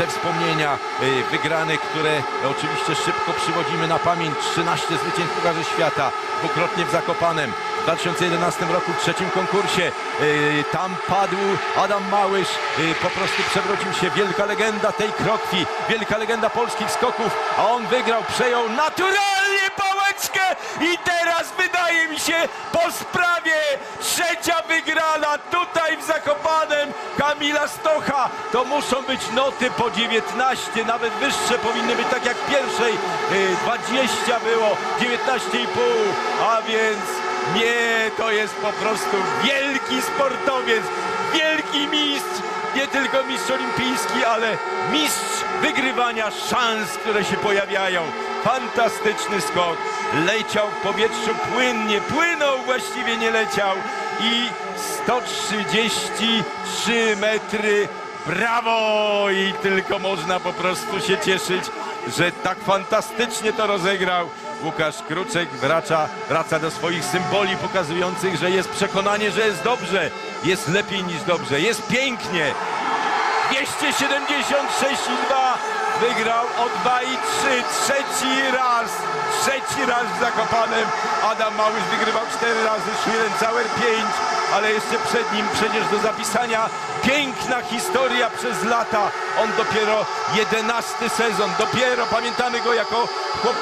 te wspomnienia y, wygrane, które oczywiście szybko przywodzimy na pamięć. 13 zwycięstw Pucharze Świata, dwukrotnie w Zakopanem. W 2011 roku w trzecim konkursie y, tam padł Adam Małysz. y, Po prostu przewrócił się wielka legenda tej krokwi, wielka legenda polskich skoków, a on wygrał, przejął naturalnie pałeczkę i teraz wydaje mi się po sprawie trzecia wygrana tutaj w Zakopanem Kamila Stocha. To muszą być noty po 19, nawet wyższe powinny być tak jak w pierwszej. y, 20 było, 19,5, a więc nie, to jest po prostu wielki sportowiec, wielki mistrz, nie tylko mistrz olimpijski, ale mistrz wygrywania szans, które się pojawiają. Fantastyczny skok, leciał w powietrzu płynnie, płynął właściwie nie leciał i 133 metry Brawo! I tylko można po prostu się cieszyć, że tak fantastycznie to rozegrał. Łukasz Kruczek wraca, wraca do swoich symboli pokazujących, że jest przekonanie, że jest dobrze, jest lepiej niż dobrze, jest pięknie. 276,2 wygrał o 2 i 3, trzeci raz, trzeci raz w Zakopanem. Adam Małysz wygrywał 4 razy, Schwillencauer 5, ale jeszcze przed nim przecież do zapisania piękna historia przez lata. On dopiero 11 sezon, dopiero pamiętamy go jako chłop